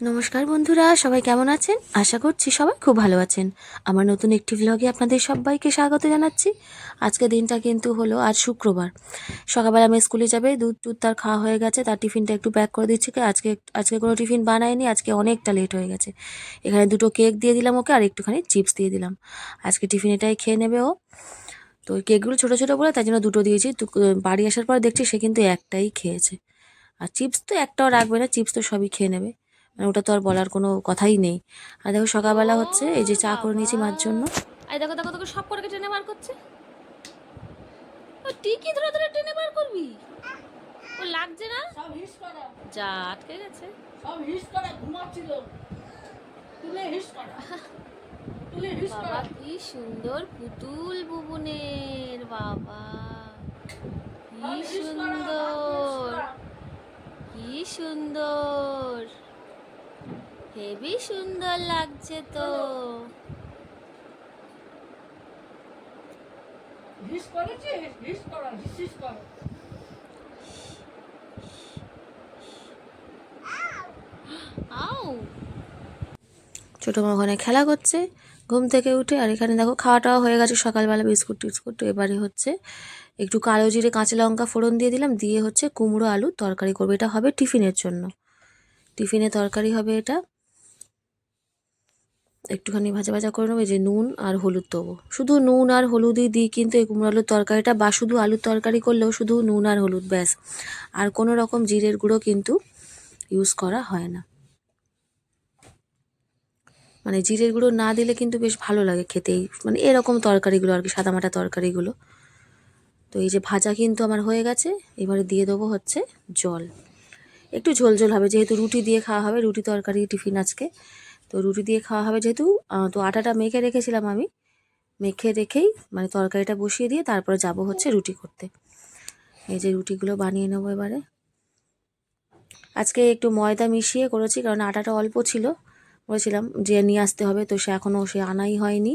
নমস্কার বন্ধুরা, সবাই কেমন আছেন? আশা করছি সবাই খুব ভালো আছেন। আমার নতুন একটি ভ্লগে আপনাদের সবাইকে স্বাগত জানাচ্ছি। আজকে দিনটা কিন্তু হলো আজ শুক্রবার। সকালবেলা আমি স্কুলে যাবে, দুধ টুধ তার খাওয়া হয়ে গেছে, তার টিফিনটা একটু প্যাক করে দিচ্ছি আজকে আজকে কোনো টিফিন বানায়নি, আজকে অনেকটা লেট হয়ে গেছে। এখানে দুটো কেক দিয়ে দিলাম ওকে আর একটুখানি চিপস দিয়ে দিলাম। আজকে টিফিন এটাই খেয়ে নেবে ও। তো কেকগুলো ছোটো ছোটো বলে তাই জন্য দুটো দিয়েছি। বাড়ি আসার পর দেখছি সে কিন্তু একটাই খেয়েছে। আর চিপস তো একটাও রাখবে না চিপস তো সবই খেয়ে নেবে। মানে ওটা তো আর বলার কোনো কথাই নেই। আর দেখো সকালবেলা হচ্ছে এই যে চা করে নিয়েছি মার জন্য। এই দেখো দেখো তোকে সব করে টেনে বার করছে। ও টিকি ধরে ধরে টেনে বার করবি? ও লাগছে না? সব হিস করা। যা আটকে গেছে। সব হিস করা ঘুমাচ্ছিল। তুলে হিস করা। তুলে হিস বাবা করা কি সুন্দর পুতুল বুবুনের বাবা। কি সুন্দর। কি সুন্দর। হেবি সুন্দর লাগছে তো। ছোটো মা ওখানে খেলা করছে ঘুম থেকে উঠে আর এখানে দেখো খাওয়া টাওয়া হয়ে গেছে সকালবেলা বিস্কুট টিস্কুট তো এবারে হচ্ছে একটু কালো জিরে কাঁচা লঙ্কা ফোড়ন দিয়ে দিলাম দিয়ে হচ্ছে কুমড়ো আলু তরকারি করব। এটা হবে টিফিনের জন্য। টিফিনে তরকারি হবে এটা। একটুখানি ভাজা ভাজা করে নেব যে নুন আর হলুদ দেবো। শুধু নুন আর হলুদই দিই, কিন্তু এই কুমড়ো আলুর তরকারিটা বা শুধু আলুর তরকারি করলেও শুধু নুন আর হলুদ, ব্যাস। আর কোনো রকম জিরের গুঁড়ো কিন্তু ইউজ করা হয় না। মানে জিরের গুঁড়ো না দিলে কিন্তু বেশ ভালো লাগে খেতেই মানে এরকম তরকারিগুলো আর কি, সাদামাটা তরকারিগুলো। তো এই যে ভাজা কিন্তু আমার হয়ে গেছে, এবারে দিয়ে দেবো হচ্ছে জল। একটু ঝোল ঝোল হবে, যেহেতু রুটি দিয়ে খাওয়া হবে, রুটি তরকারি, টিফিন আজকে। তো রুটি দিয়ে খাওয়া হবে যেহেতু তো আটাটা মেখে রেখেছিলাম আমি। মেখে রেখেই মানে তরকারিটা বসিয়ে দিয়ে তারপরে যাব হচ্ছে রুটি করতে। এই যে রুটিগুলো বানিয়ে নেব এবারে। আজকে একটু ময়দা মিশিয়ে করেছি কারণ আটাটা অল্প ছিল। বলেছিলাম যে নিয়ে আসতে হবে, তো সে এখনও সে আনাই হয়নি।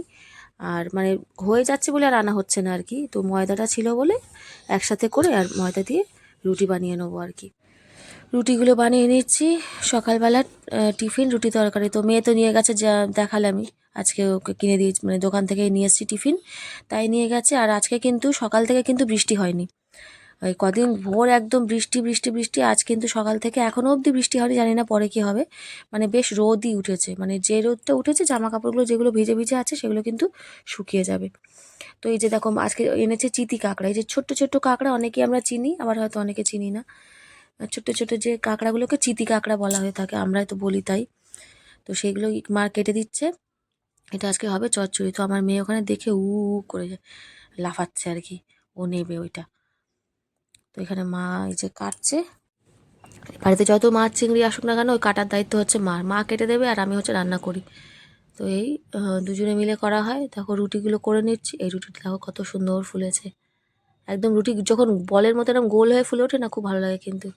আর মানে হয়ে যাচ্ছে বলে আর আনা হচ্ছে না আর কি। তো ময়দাটা ছিল বলে একসাথে করে আর ময়দা দিয়ে রুটি বানিয়ে নেব আর কি। রুটিগুলো বানিয়ে নিচ্ছি। সকালবেলা টিফিন, রুটি তরকারি। তো মেয়ে তো নিয়ে গেছে, যা দেখালামই আজকে ওকে কিনে দিয়ে মানে দোকান থেকে নিয়ে এসেছি টিফিন। তাই নিয়ে গেছে, আর আজকে কিন্তু, সকাল থেকে কিন্তু বৃষ্টি হয়নি। ওই কদিন ভোর একদম বৃষ্টি বৃষ্টি বৃষ্টি, আজ কিন্তু সকাল থেকে এখনও অবধি বৃষ্টি হয়নি, জানি না পরে কি হবে। মানে বেশ রোদই উঠেছে। মানে যে রোদটা উঠেছে জামা কাপড়গুলো যেগুলো ভিজে ভিজে আছে, সেগুলো কিন্তু শুকিয়ে যাবে। তো এই যে দেখো, আজকে এনেছে চিতি কাঁকড়া। এই যে ছোট্ট ছোট্ট কাঁকড়া, অনেকেই আমরা চিনি, আবার হয়তো অনেকে চিনি না। ছোট্ট ছোট্ট যে কাঁকড়াগুলোকে চিতি কাঁকড়া বলা হয়ে থাকে, আমরাই তো বলি তাই। তো সেগুলো মা কেটে দিচ্ছে। এটা আজকে হবে চচ্চড়ি। তো আমার মেয়ে ওখানে দেখে উ করে লাফাচ্ছে আর কি। ও নেবে ওইটা। তো এখানে মা এই যে কাটছে। বাড়িতে যত মাছ চিংড়ি আসুক না কেন, ওই কাটার দায়িত্ব হচ্ছে মার। মা কেটে দেবে আর আমি হচ্ছে রান্না করি। তো এই দুজনে মিলে করা হয়। দেখো রুটিগুলো করে নিচ্ছি। এই রুটিটা দেখো কত সুন্দর ফুলেছে। একদম রুটি যখন বলের মতো এরকম গোল হয়ে ফুলে ওঠে না, খুব ভালো লাগে কিন্তু।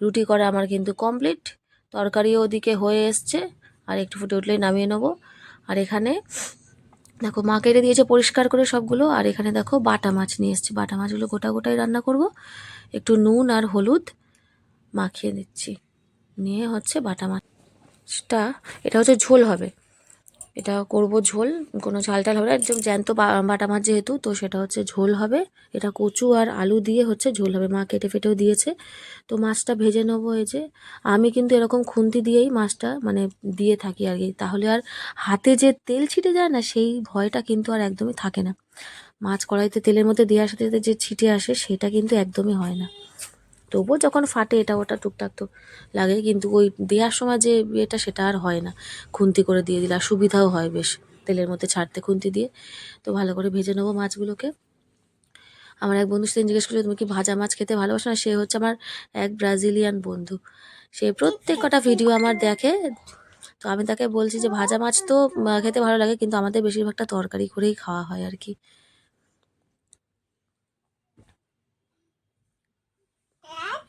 রুটি করা আমার কিন্তু কমপ্লিট তরকারিও ওদিকে হয়ে এসছে। আর একটু ফুটে উঠলেই নামিয়ে নেব। আর এখানে দেখো, মা কেটে দিয়েছে পরিষ্কার করে সবগুলো। আর এখানে দেখো, বাটা মাছ নিয়ে এসছি। বাটা মাছগুলো গোটা গোটাই রান্না করব। একটু নুন আর হলুদ মাখিয়ে দিচ্ছি। নিয়ে হচ্ছে বাটা মাছটা, এটা হচ্ছে ঝোল হবে। এটা করব ঝোল, কোনো ঝাল টাল হবে না। একদম জ্যান্ত বাটা মাছ যেহেতু, তো সেটা হচ্ছে ঝোল হবে। এটা কচু আর আলু দিয়ে হচ্ছে ঝোল হবে। মা কেটে ফেটেও দিয়েছে। তো মাছটা ভেজে নেব এই যে। আমি কিন্তু এরকম খুন্তি দিয়েই মাছটা মানে দিয়ে থাকি আর কি। তাহলে আর হাতে যে তেল ছিটে যায় না, সেই ভয়টা কিন্তু আর একদমই থাকে না। মাছ কড়াইতে তেলের মধ্যে দেওয়ার সাথে সাথে যে ছিটে আসে, সেটা কিন্তু একদমই হয় না। তবুও যখন ফাটে এটা ওটা টুকটাক তো লাগে, কিন্তু ওই দেওয়ার সময় যে এটা সেটা আর হয় না। খুন্তি করে দিয়ে দিলে, আর সুবিধাও হয় বেশ তেলের মধ্যে ছাড়তে খুন্তি দিয়ে। তো ভালো করে ভেজে নেব মাছগুলোকে। আমার এক বন্ধু সেদিন জিজ্ঞেস করছিল তুমি কি ভাজা মাছ খেতে ভালোবাসো না? সে হচ্ছে আমার এক ব্রাজিলিয়ান বন্ধু। সে প্রত্যেক কটা ভিডিও আমার দেখে। তো আমি তাকে বলছি যে, ভাজা মাছ তো খেতে ভালো লাগে, কিন্তু আমাদের বেশিরভাগটা তরকারি করেই খাওয়া হয় আর কি।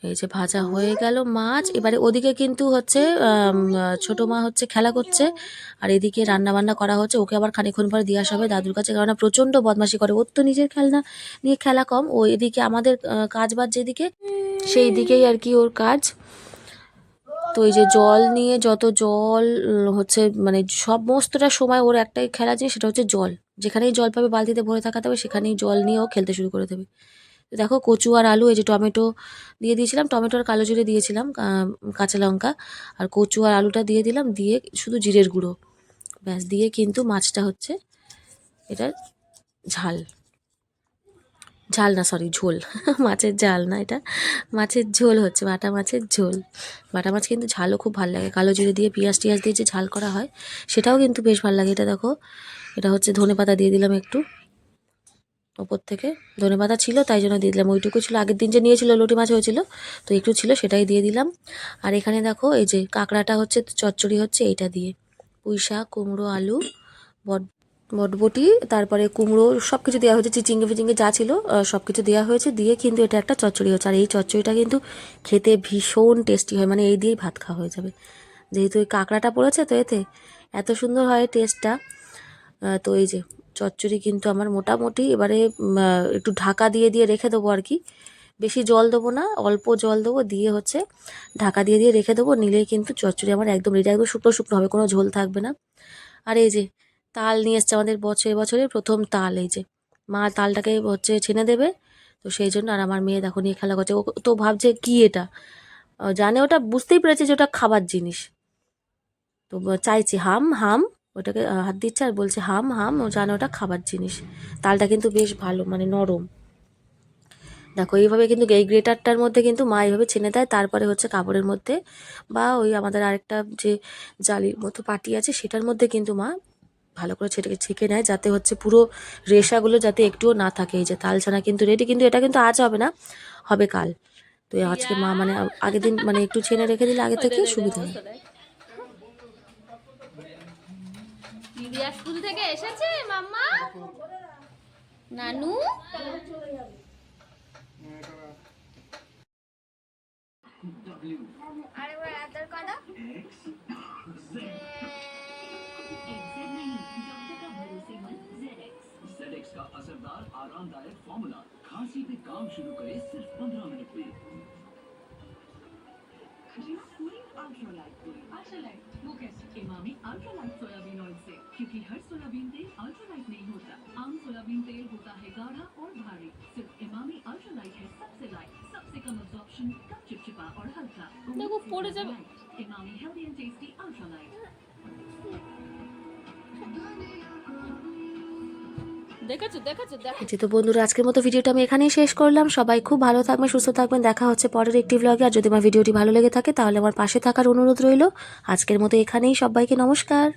এই যে ভাজা হয়ে গেল মাছ। এবারে ওদিকে কিন্তু হচ্ছে ছোট মা হচ্ছে খেলা করছে। আর এদিকে রান্না বান্না করা হচ্ছে। ওকে আবার খানিক্ষণ পরে দিয়ে আসা হবে দাদুর কাছে কারণ প্রচণ্ড বদমাশি করে। ওর তো নিজের খেলনা নিয়ে খেলা কম। ও এদিকে আমাদের কাজ বাজ যেদিকে, সেই দিকেই আর কি ওর কাজ। তো এই যে জল নিয়ে যত জল হচ্ছে মানে সমস্তটা সময় ওর একটাই খেলা যে সেটা হচ্ছে জল। যেখানেই জল পাবে, বালতিতে ভরে থাকা দেবে সেখানেই জল নিয়ে ও খেলতে শুরু করে দেবে। দেখো কচু আর আলু, এই যে টমেটো দিয়ে দিয়েছিলাম টমেটো আর কালো জিরে দিয়েছিলাম কাঁচা লঙ্কা, আর কচু আর আলুটা দিয়ে দিলাম, দিয়ে শুধু জিরের গুঁড়ো, ব্যাস, দিয়ে কিন্তু মাছটা হচ্ছে এটা ঝাল। ঝাল না সরি ঝোল, মাছের ঝাল না এটা, মাছের ঝোল হচ্ছে, বাটা মাছের ঝোল। বাটা মাছ কিন্তু ঝালও খুব ভালো লাগে, কালো জিরে দিয়ে পেঁয়াজ টিয়াজ দিয়ে যে ঝাল করা হয়, সেটাও কিন্তু বেশ ভালো লাগে, এটা দেখো, এটা হচ্ছে ধনে পাতা দিয়ে দিলাম একটু। ওপর থেকে। ধনে পাতা ছিল, তাই জন্য দিয়ে দিলাম। ওইটুকু ছিল। আগের দিন যে নিয়েছিল লটি মাছ হয়েছিল, তো একটু ছিল, সেটাই দিয়ে দিলাম। আর এখানে দেখো, এই যে কাঁকড়াটা হচ্ছে, চচ্চড়ি হচ্ছে, এইটা দিয়ে। পুঁই শাক, কুমড়ো, আলু, বট, বটবটি, তারপরে কুমড়ো সব কিছু দেওয়া হয়েছে। চিচিঙ্গে ফিচিঙ্গে যা ছিল সব কিছু দেওয়া হয়েছে। দিয়ে কিন্তু এটা একটা চচ্চড়ি হচ্ছে। আর এই চচ্চড়িটা কিন্তু খেতে ভীষণ টেস্টি হয়। মানে এই দিয়েই ভাত খাওয়া হয়ে যাবে। যেহেতু ওই কাঁকড়াটা পড়েছে, তো এতে এত সুন্দর হয় টেস্টটা। তো এই যে চচ্চড়ি কিন্তু আমার মোটামুটি এবারে একটু ঢাকা দিয়ে দিয়ে রেখে দেবো আর কি। বেশি জল দেবো না, অল্প জল দেবো, দিয়ে হচ্ছে ঢাকা দিয়ে দিয়ে রেখে দেবো, নিলেই কিন্তু চচ্চড়ি আমার একদম রেডি একদম শুকনো শুকনো হবে, কোনো ঝোল থাকবে না। আর এই যে তাল নিয়ে এসছে আমাদের বছরে বছরে, প্রথম তাল এই যে। মা তালটাকে হচ্ছে ছেনে দেবে, তো সেই জন্য আর আমার মেয়ে দেখো নিয়ে খেলা করছে। ও তো ভাবছে কি এটা? জানে ওটা? বুঝতেই পেরেছে যে ওটা খাবার জিনিস। তো চাইছি হাম হাম ওটাকে হাত দিচ্ছে আর বলছে হাম হাম ও জানে ওটা খাবার জিনিস। তালটা কিন্তু বেশ ভালো মানে নরম। দেখো এইভাবে কিন্তু এই গ্রেটারটার মধ্যে কিন্তু মা এইভাবে ছেনে দেয় তারপরে হচ্ছে কাপড়ের মধ্যে বা ওই আমাদের আরেকটা যে জালির মতো পাটি আছে সেটার মধ্যে কিন্তু মা ভালো করে ছেটে ছেঁকে নেয় যাতে হচ্ছে পুরো রেশাগুলো যাতে একটুও না থাকে। এই যে তাল ছানা কিন্তু রেডি কিন্তু এটা কিন্তু আজ হবে না হবে কাল। তো আজকে মা মানে আগের দিন মানে একটু ছেনে রেখে দিলে আগে থেকে সুবিধা হয়। দিদিয়া স্কুল থেকে এসেছে মাম্মা নানু আরেকবার আদর করো ZX का असरदार आरामदायक फॉर्मूला खांसी पे काम शुरू करे सिर्फ 15 मिनट में वो कैसे इमामी अल्ट्रालाइट सोयाबीन ऑयल से। क्योंकि हर सोयाबीन तेल अल्ट्रालाइट नहीं होता। आम सोयाबीन तेल होता है गाढ़ा और भारी। सिर्फ़ इमामी अल्ट्रालाइट है सबसे लाइट सबसे कम अब्जॉर्प्शन कम चिपचिपा और हल्का। देखो, पड़े जब Emami healthy and tasty ultralight. দেখেছ তো বন্ধুরা, আজকের মতো ভিডিওটা আমি এখানেই শেষ করলাম। সবাই খুব ভালো থাকবেন, সুস্থ থাকবেন। দেখা হচ্ছে পরের একটি ব্লগে আর যদি আমার ভিডিওটি ভালো লেগে থাকে, তাহলে আমার পাশে থাকার অনুরোধ রইল। আজকের মতো এখানেই সবাইকে নমস্কার।